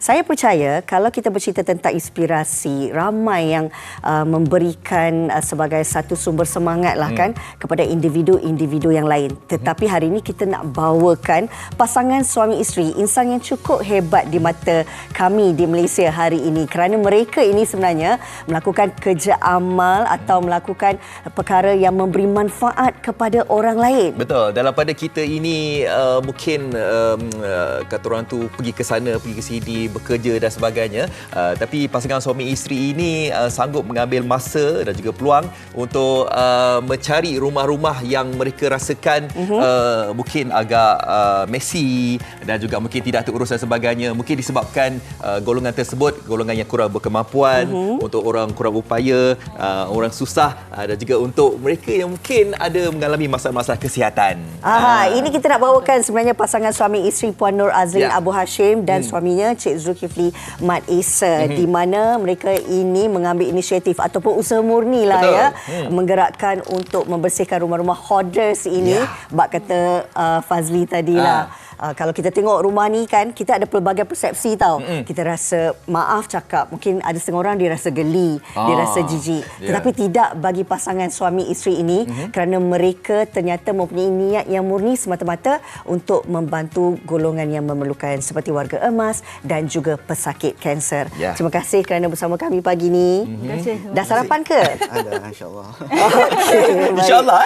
Saya percaya kalau kita bercerita tentang inspirasi, ramai yang uh, memberikan uh, sebagai satu sumber semangat lah hmm. kan kepada individu-individu yang lain. Tetapi hari ini kita nak bawakan pasangan suami isteri, insan yang cukup hebat di mata kami di Malaysia hari ini kerana mereka ini sebenarnya melakukan kerja amal atau melakukan perkara yang memberi manfaat kepada orang lain. Betul. Dalam pada kita ini uh, mungkin um, uh, kata orang tu pergi ke sana, pergi ke sini, bekerja dan sebagainya. Uh, tapi pasangan suami isteri ini uh, sanggup mengambil masa dan juga peluang untuk uh, mencari rumah-rumah yang mereka rasakan uh-huh. uh, mungkin agak uh, messy dan juga mungkin tidak terurus dan sebagainya. Mungkin disebabkan uh, golongan tersebut golongan yang kurang berkemampuan, uh-huh. untuk orang kurang upaya, uh, orang susah uh, dan juga untuk mereka yang mungkin ada mengalami masalah-masalah kesihatan. Ah, uh. ini kita nak bawakan sebenarnya pasangan suami isteri Puan Nur Azrin yeah. Abu Hashim dan hmm. suaminya Cik Zulkifli Mat Isa hmm. di mana mereka ini mengambil inisiatif ataupun usaha murni lah ya hmm. menggerakkan untuk membersihkan rumah-rumah hoarders ini yeah. bak kata uh, Fazli tadilah. Uh. Uh, kalau kita tengok rumah ni kan kita ada pelbagai persepsi tau. Mm-hmm. Kita rasa maaf cakap mungkin ada setengah orang dia rasa geli, ah, dia rasa jijik. Yeah. Tetapi tidak bagi pasangan suami isteri ini mm-hmm. kerana mereka ternyata mempunyai niat yang murni semata-mata untuk membantu golongan yang memerlukan seperti warga emas dan juga pesakit kanser. Yeah. Terima kasih kerana bersama kami pagi ni. Mm-hmm. Terima kasih. Dah sarapan ke? Ada insya-Allah. Okay, insya-Allah.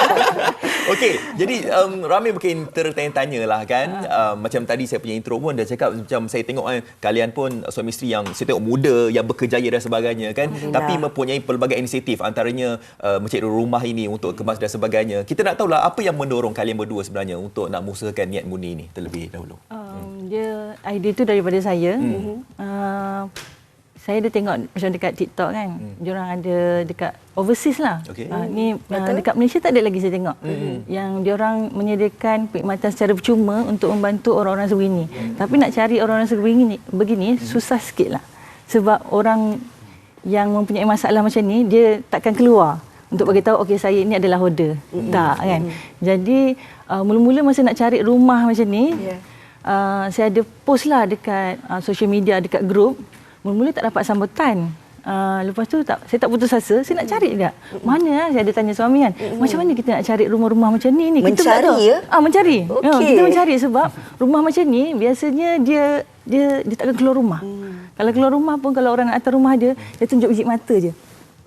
Okey, jadi um, ramai mungkin tertanya-tanya lah kan. Uh, macam tadi saya punya intro pun dah cakap macam saya tengok kan kalian pun suami isteri yang saya tengok muda yang berkejaya dan sebagainya kan. Tapi mempunyai pelbagai inisiatif antaranya uh, mencari rumah ini untuk kemas dan sebagainya. Kita nak tahulah apa yang mendorong kalian berdua sebenarnya untuk nak mengusahakan niat murni ini terlebih dahulu? Um, hmm. dia idea tu daripada saya. Hmm. uh, saya ada tengok macam dekat TikTok kan. Hmm. Diorang ada dekat overseas lah. Okay. Uh, ni uh, dekat Malaysia tak ada lagi saya tengok. Hmm. Yang diorang menyediakan perkhidmatan secara percuma untuk membantu orang-orang sebegini. Hmm. Tapi nak cari orang-orang sebegini begini hmm. susah sikit lah. Sebab orang yang mempunyai masalah macam ni dia takkan keluar untuk bagi tahu okey saya ini adalah hoda. Hmm. Tak kan. Hmm. Jadi uh, mula-mula masa nak cari rumah macam ni yeah. uh, saya ada post lah dekat uh, social media dekat grup mula-mula tak dapat sambutan. Uh, lepas tu tak saya tak putus asa, saya nak cari juga. Mana lah saya ada tanya suami kan. Macam mana kita nak cari rumah-rumah macam ni ni? Kita mencari ya? Ah mencari. Okay. Ya, kita mencari sebab rumah macam ni biasanya dia dia dia takkan keluar rumah. Hmm. Kalau keluar rumah pun kalau orang nak atas rumah dia, dia tunjuk biji mata je.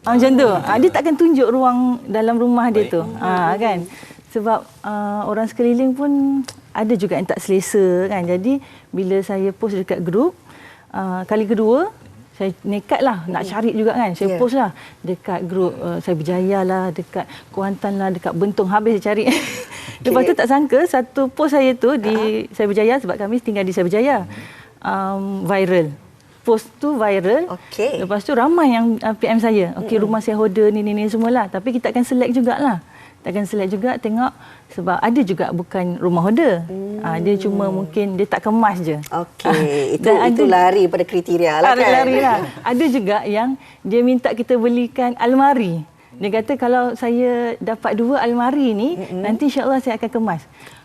Ah, macam tu. Ah, dia takkan tunjuk ruang dalam rumah dia tu. Ah, kan? Sebab uh, orang sekeliling pun ada juga yang tak selesa kan. Jadi bila saya post dekat grup, uh, kali kedua saya nekat lah nak cari juga kan. Saya yeah. post lah dekat grup uh, saya berjaya lah dekat Kuantan lah dekat Bentong habis saya cari. Okay. lepas tu tak sangka satu post saya tu di uh-huh. saya berjaya sebab kami tinggal di saya berjaya. Um, viral. Post tu viral. Okay. lepas tu ramai yang uh, PM saya. Okey rumah saya holder ni ni ni semualah. Tapi kita akan select jugalah takkan select juga tengok sebab ada juga bukan rumah hoarder. Hmm. Ha, dia cuma mungkin dia tak kemas je. Okey, itu Dan itu ada, lari pada kriteria lah kan. Lari lah. ada juga yang dia minta kita belikan almari. Dia kata kalau saya dapat dua almari ni mm-hmm. nanti insya-Allah saya akan kemas.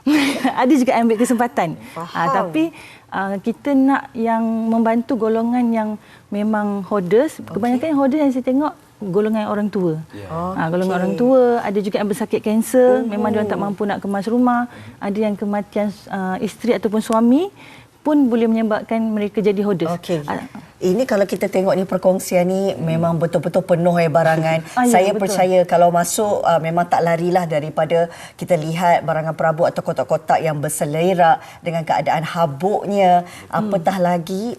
ada juga ambil kesempatan. Ha, tapi uh, kita nak yang membantu golongan yang memang hoarders. Okay. Kebanyakan yang hoarders yang saya tengok golongan orang tua. Yeah. Oh, ha, golongan okay. orang tua, ada juga yang bersakit kanser, oh. memang dia tak mampu nak kemas rumah, ada yang kematian uh, isteri ataupun suami pun boleh menyebabkan mereka jadi hoarders. Okay. Uh, ini kalau kita tengok ni perkongsian ni hmm. memang betul-betul penuh ya barangan. ah, ya, Saya betul. percaya kalau masuk uh, memang tak larilah daripada kita lihat barangan perabot atau kotak-kotak yang berselerak dengan keadaan habuknya. Hmm. Apatah lagi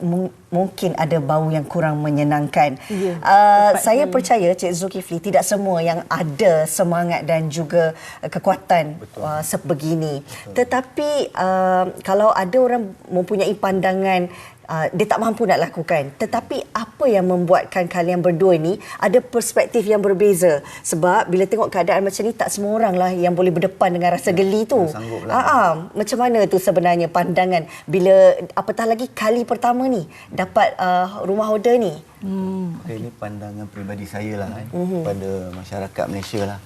mungkin ada bau yang kurang menyenangkan. Ya, uh, saya sekali. percaya Cik Zulkifli tidak semua yang ada semangat dan juga kekuatan uh, sebegini. Betul. Tetapi uh, kalau ada orang mempunyai pandangan uh, dia tak mampu nak lakukan. Tetapi apa yang membuatkan kalian berdua ni ada perspektif yang berbeza? Sebab bila tengok keadaan macam ni tak semua orang lah yang boleh berdepan dengan rasa geli tu. Lah. Ah, ah, macam mana tu sebenarnya pandangan bila apatah lagi kali pertama ni dapat uh, rumah order ni? Hmm. Okay, ini pandangan peribadi saya lah eh, uh-huh. pada masyarakat Malaysia lah.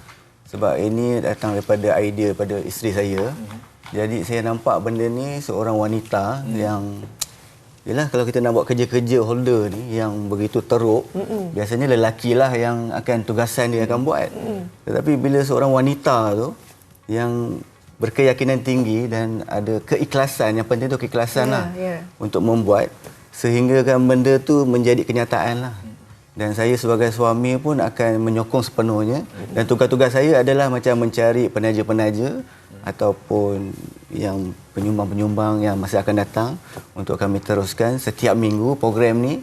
Sebab ini datang daripada idea pada isteri saya. Uh-huh. Jadi saya nampak benda ni seorang wanita uh-huh. yang Yelah kalau kita nak buat kerja-kerja holder ni yang begitu teruk, Mm-mm. biasanya lelaki lah yang akan tugasan dia akan buat. Mm. Tetapi bila seorang wanita tu yang berkeyakinan tinggi dan ada keikhlasan, yang penting tu keikhlasan Ya, lah ya. untuk membuat sehingga kan benda tu menjadi kenyataan lah. Dan saya sebagai suami pun akan menyokong sepenuhnya dan tugas-tugas saya adalah macam mencari penaja-penaja ataupun yang penyumbang-penyumbang yang masih akan datang untuk kami teruskan setiap minggu program ni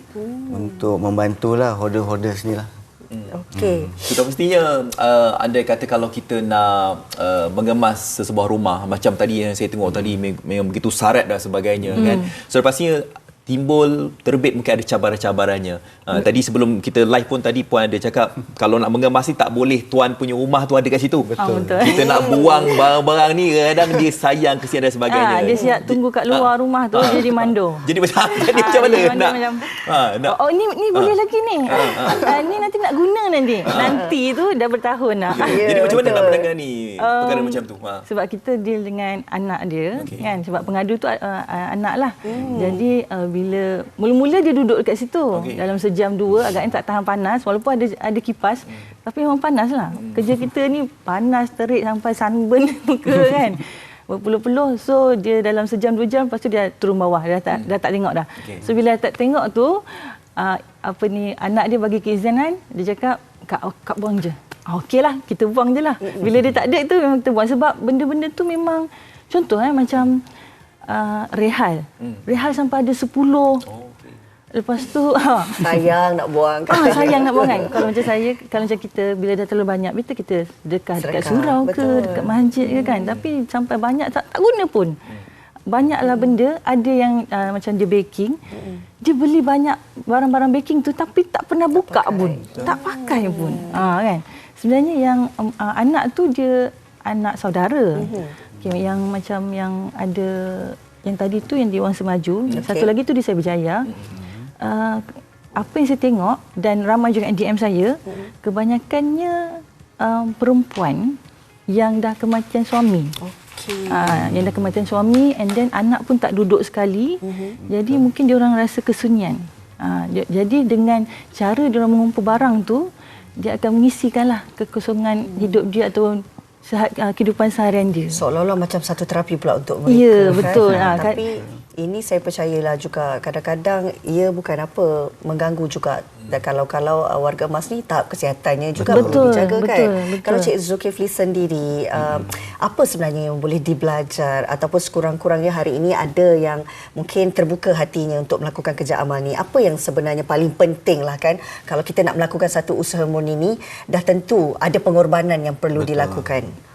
untuk membantulah holder-holders ni lah. Okey. Sudah pastinya uh, anda kata kalau kita nak uh, mengemas sesebuah rumah macam tadi yang saya tengok tadi me- memang begitu sarat dan sebagainya kan. So pastinya timbul terbit mungkin ada cabaran-cabarannya. Uh, tadi sebelum kita live pun tadi puan ada cakap kalau nak mengemas ni tak boleh tuan punya rumah tu ada kat situ. Ah, betul. Kita nak buang barang-barang ni kadang dia sayang kesian dan sebagainya. Ah, dia siap tunggu kat luar rumah tu Ah. jadi mando. Jadi macam jadi Ah, macam mana mandi nak macam, ha, nak Oh, ni ni boleh lagi ni. Ah, ni nanti nak guna nanti. Nanti tu dah bertahun dah. Ya, Jadi macam mana betul. nak menangani perkara macam tu? Ha. Sebab kita deal dengan anak dia okay. kan sebab pengadu tu uh, uh, anak lah. Hmm. Jadi uh, bila mula-mula dia duduk dekat situ okay. dalam sejam dua agaknya tak tahan panas walaupun ada ada kipas hmm. tapi memang panas lah. Hmm. Kerja kita ni panas terik sampai sunburn muka kan. Berpeluh-peluh so dia dalam sejam dua jam lepas tu dia turun bawah dia dah tak, dah tak tengok dah. Okey. So bila tak tengok tu uh, apa ni anak dia bagi keizinan dia cakap kak kak buang je. Ah, Okey lah, kita buang je lah. Bila dia tak ada tu memang kita buang. Sebab benda-benda tu memang, contoh eh, macam uh, rehal. Rehal sampai ada 10. Oh. Lepas tu, ha, Sayang nak buang kan. ah, sayang nak buang kan. Kalau macam saya, kalau macam kita, bila dah terlalu banyak, betul kita dekat, dekat Sedekah, surau ke, betul. dekat masjid ke kan. Tapi sampai banyak tak, tak guna pun. Banyaklah benda, ada yang uh, macam dia baking, dia beli banyak barang-barang baking tu tapi tak pernah buka pakai. pun. Tak pakai pun. Ha, kan? Sebenarnya yang um, uh, anak tu dia anak saudara. Okay, yang macam yang ada yang tadi tu yang di Wang Semaju, okay. satu lagi tu di Saya Berjaya. Uh, apa yang saya tengok dan ramai juga yang DM saya, kebanyakannya um, perempuan yang dah kematian suami. Okey. Ah, yang dah kematian suami and then anak pun tak duduk sekali. Jadi mungkin dia orang rasa kesunyian. J- jadi dengan cara dia orang mengumpul barang tu dia akan mengisikanlah kekosongan hidup dia atau kehidupan seharian dia. Seolah-olah macam satu terapi pula untuk mereka. Ya, kan? betul. Ha, Ah, kan- Tapi ini saya percayalah juga kadang-kadang ia bukan apa mengganggu juga dan kalau-kalau uh, warga emas ni tahap kesihatannya juga Betul, perlu dijaga kan. betul, betul. Kalau Cik Zulkifli sendiri uh, apa sebenarnya yang boleh dibelajar ataupun sekurang-kurangnya hari ini ada yang mungkin terbuka hatinya untuk melakukan kerja amal ni. Apa yang sebenarnya paling penting lah kan kalau kita nak melakukan satu usaha murni ni dah tentu ada pengorbanan yang perlu Betul. dilakukan.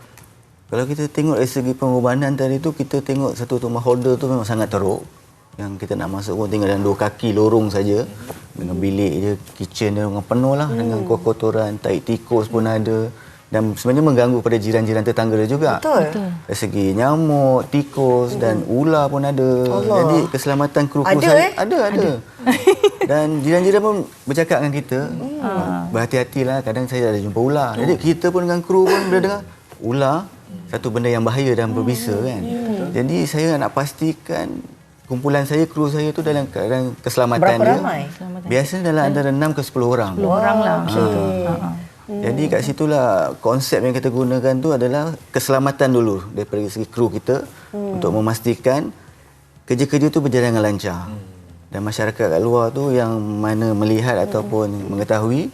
Kalau kita tengok dari segi pengorbanan tadi tu kita tengok satu rumah holder tu memang sangat teruk. Yang kita nak masuk pun tinggal dalam dua kaki lorong saja. Dengan bilik je, kitchen dia dengan penuh lah hmm. dengan kotoran, tai tikus pun ada. Dan sebenarnya mengganggu pada jiran-jiran tetangga dia juga. Betul. Betul. Dari segi nyamuk, tikus dan ular pun ada. Allah. Jadi keselamatan kru-kru Ada, saya eh? ada ada. dan jiran-jiran pun bercakap dengan kita, hmm. berhati-hatilah kadang saya ada jumpa ular. Jadi kita pun dengan kru pun bila dengar ular satu benda yang bahaya dan berbisa kan. Jadi saya nak pastikan kumpulan saya kru saya tu dalam keadaan keselamatan Berapa dia. ramai? Keselamatan. Biasanya dalam antara 6 ke 10 orang. 10 orang lah. Okey. macam tu. Ha, ha. Jadi kat situlah konsep yang kita gunakan tu adalah keselamatan dulu daripada segi kru kita hmm. untuk memastikan kerja-kerja tu berjalan dengan lancar. Hmm. Dan masyarakat kat luar tu yang mana melihat ataupun mengetahui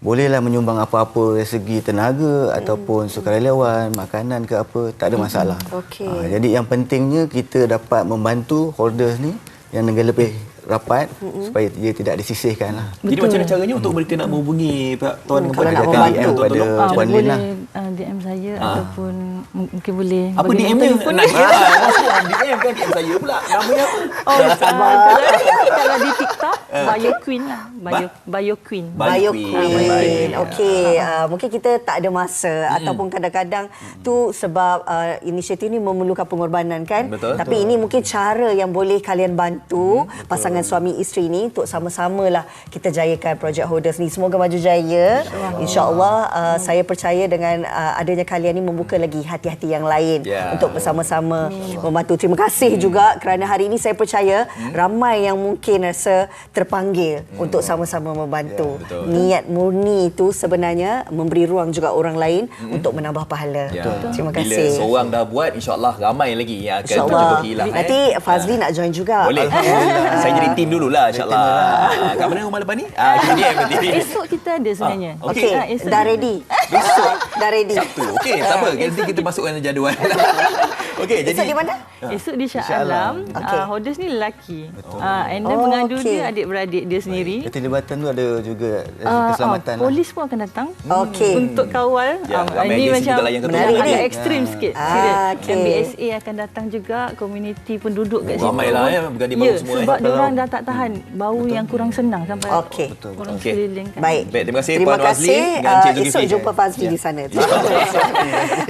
bolehlah menyumbang apa-apa dari segi tenaga ataupun sukarelawan, makanan ke apa, tak ada masalah. Okey. Ah, jadi yang pentingnya kita dapat membantu holders ni yang negara lebih rapat supaya dia tidak disisihkan lah. Jadi Betul. macam mana caranya untuk mereka nak menghubungi pihak tuan Hmm, membantu. DM pada tolong. Ah, Puan Lin boleh lah. uh, DM saya Ah. ataupun mungkin boleh Apa DM dia? telefon. Nak ah, langsung DM kan DM saya pula. Namanya apa? Oh, uh, kalau, kalau di TikTok, Bio Queen lah. Bio, Bio Queen. Bio Queen. Okey, uh, mungkin kita tak ada masa ataupun kadang-kadang tu sebab uh, inisiatif ni memerlukan pengorbanan kan. Betul. Tapi ini mungkin cara yang boleh kalian bantu pasangan suami isteri ni untuk sama-sama lah kita jayakan projek holders ni. Semoga maju jaya. InsyaAllah uh, saya percaya dengan uh, adanya kalian ni membuka lagi hati-hati yang lain Ya. untuk bersama-sama membantu. Terima kasih juga kerana hari ini saya percaya ramai yang mungkin rasa terpanggil untuk sama-sama membantu. Ya, betul. Niat murni itu sebenarnya memberi ruang juga orang lain untuk menambah pahala. Ya. Terima Bila kasih. seorang dah buat, insyaAllah ramai lagi yang akan InsyaAllah. tercuba hilang. eh. Nanti Fazli nak join juga. Boleh. Saya jadi tim dululah insyaAllah. Ah, Kat mana rumah lepas ni? Ah, nanti. Esok kita ada sebenarnya. Ah, Okey, Ah, esok dah ready. Besok dah ready. Sabtu. Okey, tak apa. Nanti kita masukkan jadual. Okey, jadi Esok di mana? Esok di Shah Shah Alam. Alam. Okey. Ah, Hodes ni lelaki. Ah, and then Oh, pengadu okey. dia adik-beradik dia sendiri. Keterlibatan tu ada juga Ah, keselamatan ah, lah. polis pun akan datang Okey. untuk kawal. Ya, Ah, ramai ini macam lah. Menarik agak ni. ekstrim sikit. Ah, okey. MBSA akan datang juga, komuniti penduduk kat Oh, situ. ramai lah, ya, berganding ya, baru semua, eh. sebab dia orang dah tak tahan bau yang kurang senang sampai Okey. orang Okey. sekeliling kan. Baik. Baik, terima kasih Terima Puan Wazli kasih. dengan Ah, Encik esok jumpa Fazli di sana. Terima kasih.